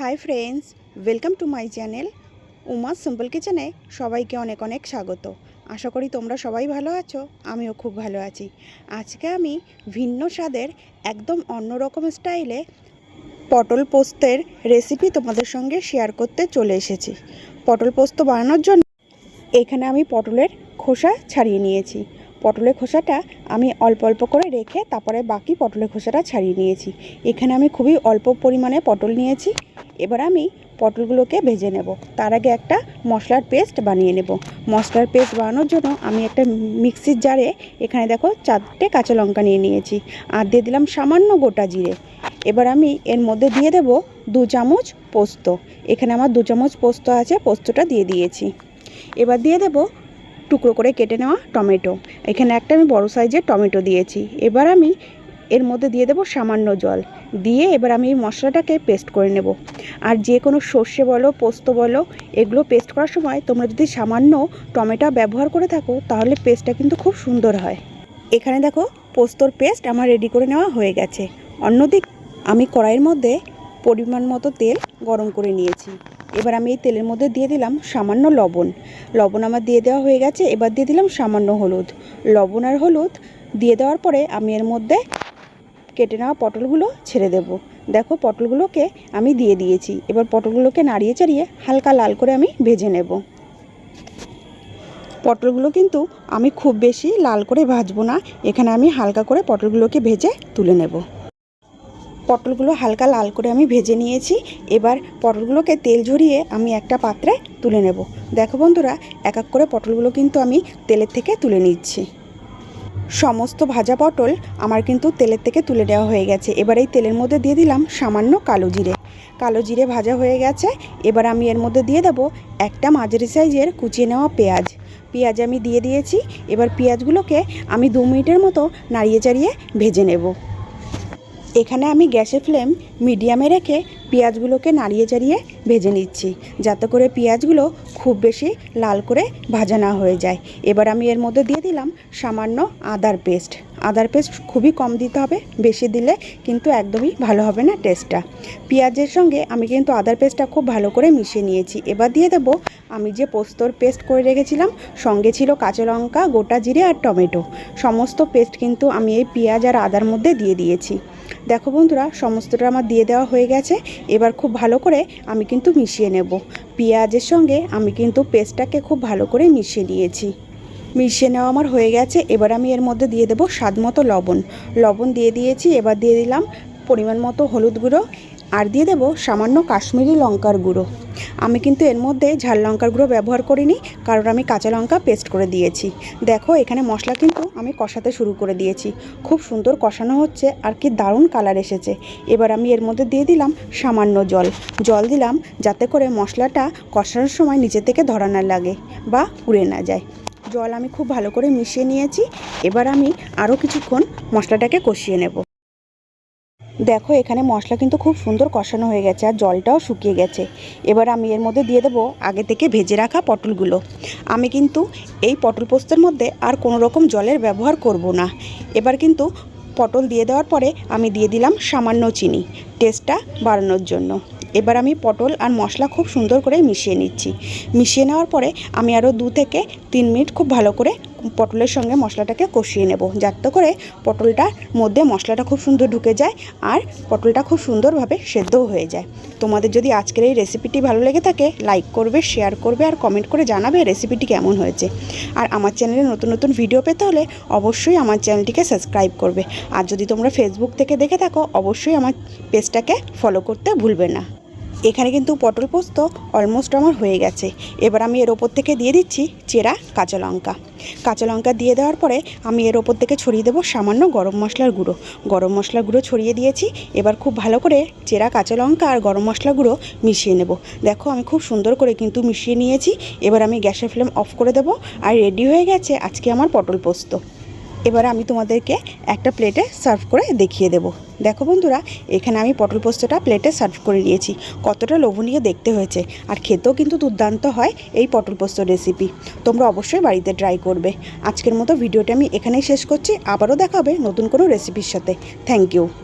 Hi friends welcome to my channel Uma's simple কিচেনে সবাইকে অনেক অনেক স্বাগত। আশা করি তোমরা সবাই ভালো আছো, আমিও খুব ভালো আছি। আজকে আমি ভিন্ন স্বাদের, একদম অন্যরকম স্টাইলে পটল পোস্তের রেসিপি তোমাদের সঙ্গে শেয়ার করতে চলে এসেছি। পটল পোস্ত বানানোর জন্য এখানে আমি পটলের খোসা ছাড়িয়ে নিয়েছি। পটলের খোসাটা আমি অল্প অল্প করে রেখে তারপরে বাকি পটলের খোসাটা ছাড়িয়ে নিয়েছি। এখানে আমি খুবই অল্প পরিমাণে পটল নিয়েছি। এবার আমি পটলগুলোকে ভেজে নেব। তার আগে একটা মশলার পেস্ট বানিয়ে নেব। মশলার পেস্ট বানানোর জন্য আমি একটা মিক্সির জারে এখানে দেখো চারটে কাঁচা লঙ্কা নিয়ে নিয়েছি আর দিয়ে দিলাম সামান্য গোটা জিরে। এবার আমি এর মধ্যে দিয়ে দেব দু চামচ পোস্ত। এখানে আমার দু চামচ পোস্ত আছে, পোস্তটা দিয়ে দিয়েছি। এবার দিয়ে দেব টুকরো করে কেটে নেওয়া টমেটো। এখানে একটা আমি বড় সাইজের টমেটো দিয়েছি। এবার আমি এর মধ্যে দিয়ে দেবো সামান্য জল। দিয়ে এবার আমি এই মশলাটাকে পেস্ট করে নেব। আর যে কোনো সর্ষে বলো, পোস্ত বলো, এগুলো পেস্ট করার সময় তোমরা যদি সামান্য টমেটো ব্যবহার করে থাকো, তাহলে পেস্টটা কিন্তু খুব সুন্দর হয়। এখানে দেখো, পোস্তর পেস্ট আমার রেডি করে নেওয়া হয়ে গেছে। অন্যদিক আমি কড়াইয়ের মধ্যে পরিমাণ মতো তেল গরম করে নিয়েছি। এবার আমি এই তেলের মধ্যে দিয়ে দিলাম সামান্য লবণ। লবণ আমার দিয়ে দেওয়া হয়ে গেছে, এবার দিয়ে দিলাম সামান্য হলুদ। লবণ আর হলুদ দিয়ে দেওয়ার পরে আমি এর মধ্যে কেটে নেওয়া পটলগুলো ছেড়ে দেব। দেখো, পটলগুলোকে আমি দিয়ে দিয়েছি। এবার পটলগুলোকে নাড়িয়ে চাড়িয়ে হালকা লাল করে আমি ভেজে নেব। পটলগুলো কিন্তু আমি খুব বেশি লাল করে ভাজবো না। এখানে আমি হালকা করে পটলগুলোকে ভেজে তুলে নেব। পটলগুলো হালকা লাল করে আমি ভেজে নিয়েছি। এবার পটলগুলোকে তেল ঝরিয়ে আমি একটা পাত্রে তুলে নেব। দেখো বন্ধুরা, এক এক করে পটলগুলো কিন্তু আমি তেলের থেকে তুলে নিচ্ছি। সমস্ত ভাজা পটল আমার কিন্তু তেলের থেকে তুলে দেওয়া হয়ে গেছে। এবার এই তেলের মধ্যে দিয়ে দিলাম সামান্য কালো জিরে। কালো জিরে ভাজা হয়ে গেছে। এবার আমি এর মধ্যে দিয়ে দেবো একটা মাঝারি সাইজের কুচিয়ে নেওয়া পেঁয়াজ। পেঁয়াজ আমি দিয়ে দিয়েছি। এবার পেঁয়াজগুলোকে আমি দু মিনিটের মতো নাড়িয়ে চাড়িয়ে ভেজে নেব। এখানে আমি গ্যাসে ফ্লেম মিডিয়ামে রেখে পেঁয়াজগুলোকে নাড়িয়ে চাড়িয়ে ভেজে নিচ্ছি, যাতে করে পেঁয়াজগুলো খুব বেশি লাল করে ভাজা না হয়ে যায়। এবার আমি এর মধ্যে দিয়ে দিলাম সামান্য আদার পেস্ট। আদার পেস্ট খুবই কম দিতে হবে, বেশি দিলে কিন্তু একদমই ভালো হবে না টেস্টটা পেঁয়াজের সঙ্গে আমি কিন্তু আদার পেস্টটা খুব ভালো করে মিশিয়ে নিয়েছি। এবার দিয়ে দেবো আমি যে পোস্তর পেস্ট করে রেখেছিলাম, সঙ্গে ছিল কাঁচা লঙ্কা, গোটা জিরে আর টমেটো। সমস্ত পেস্ট কিন্তু আমি এই পেঁয়াজ আর আদার মধ্যে দিয়ে দিয়েছি। দেখো বন্ধুরা, সমস্তটা আমার দিয়ে দেওয়া হয়ে গেছে। এবার খুব ভালো করে আমি কিন্তু মিশিয়ে নেব। পেঁয়াজের সঙ্গে আমি কিন্তু পেস্টটাকে খুব ভালো করে মিশিয়ে নিয়েছি। মিশিয়ে নেওয়া আমার হয়ে গেছে। এবার আমি এর মধ্যে দিয়ে দেবো স্বাদ মতো লবণ। লবণ দিয়ে দিয়েছি, এবার দিয়ে দিলাম পরিমাণ মতো হলুদ গুঁড়ো। আর দিয়ে দেবো সামান্য কাশ্মীরি লঙ্কার গুঁড়ো। আমি কিন্তু এর মধ্যে ঝাল লঙ্কার গুঁড়ো ব্যবহার করিনি, কারণ আমি কাঁচা লঙ্কা পেস্ট করে দিয়েছি। দেখো, এখানে মশলা কিন্তু আমি কষাতে শুরু করে দিয়েছি। খুব সুন্দর কষানো হচ্ছে আর কি দারুণ কালার এসেছে। এবার আমি এর মধ্যে দিয়ে দিলাম সামান্য জল। জল দিলাম যাতে করে মশলাটা কষানোর সময় নিচে থেকে ধরা না লাগে বা উড়ে না যায়। জল আমি খুব ভালো করে মিশিয়ে নিয়েছি। এবার আমি আরও কিছুক্ষণ মশলাটাকে কষিয়ে নেব। দেখো, এখানে মশলা কিন্তু খুব সুন্দর কষানো হয়ে গেছে আর জলটাও শুকিয়ে গেছে। এবার আমি এর মধ্যে দিয়ে দেবো আগে থেকে ভেজে রাখা পটলগুলো। আমি কিন্তু এই পটল পোস্তের মধ্যে আর কোনো রকম জলের ব্যবহার করব না। এবার কিন্তু পটল দিয়ে দেওয়ার পরে আমি দিয়ে দিলাম সামান্য চিনি। টেস্টটা বাড়ানোর জন্য। এবার আমি পটল আর মশলা খুব সুন্দর করে মিশিয়ে নিচ্ছি। মিশিয়ে নেওয়ার পরে আমি আরও দু থেকে তিন মিনিট খুব ভালো করে পটলের সঙ্গে মশলাটাকে কষিয়ে নেব। যাতে করে পটলটার মধ্যে মশলাটা খুব সুন্দর ঢুকে যায় আর পটলটা খুব সুন্দরভাবে সেদ্ধও হয়ে যায়। তোমাদের যদি আজকের এই রেসিপিটি ভালো লেগে থাকে লাইক করবে শেয়ার করবে আর কমেন্ট করে জানাবে রেসিপিটি কেমন হয়েছে। আর আমার চ্যানেলে নতুন নতুন ভিডিও পেতে হলে অবশ্যই আমার চ্যানেলটিকে সাবস্ক্রাইব করবে। আর যদি তোমরা ফেসবুক থেকে দেখে থাকো, অবশ্যই আমার পেজটাকে ফলো করতে ভুলবে না। এখানে কিন্তু পটল পোস্ত অলমোস্ট আমার হয়ে গেছে। এবার আমি এর ওপর থেকে দিয়ে দিচ্ছি চেরা কাঁচা লঙ্কা। কাঁচা লঙ্কা দিয়ে দেওয়ার পরে আমি এর ওপর থেকে ছড়িয়ে দেবো সামান্য গরম মশলার গুঁড়ো। গরম মশলার গুঁড়ো ছড়িয়ে দিয়েছি, এবার খুব ভালো করে চেরা কাঁচা লঙ্কা আর গরম মশলা গুঁড়ো মিশিয়ে নেব। দেখো আমি খুব সুন্দর করে কিন্তু মিশিয়ে নিয়েছি, এবার আমি গ্যাসের ফ্লেম অফ করে দেবো, আর রেডি হয়ে গেছে আজকে আমার পটল পোস্ত। এবার আমি তোমাদেরকে একটা প্লেটে সার্ভ করে দেখিয়ে দেব। দেখো বন্ধুরা, এখানে আমি পটল পোস্তটা প্লেটে সার্ভ করে নিয়েছি কতটা লোভনীয় দেখতে হয়েছে। আর খেতেও কিন্তু দুর্দান্ত হয় এই পটল পোস্ত রেসিপি তোমরা অবশ্যই বাড়িতে ট্রাই করবে। আজকের মতো ভিডিওটা আমি এখানেই শেষ করছি। আবারও দেখাবে নতুন কোনো রেসিপির সাথে। Thank you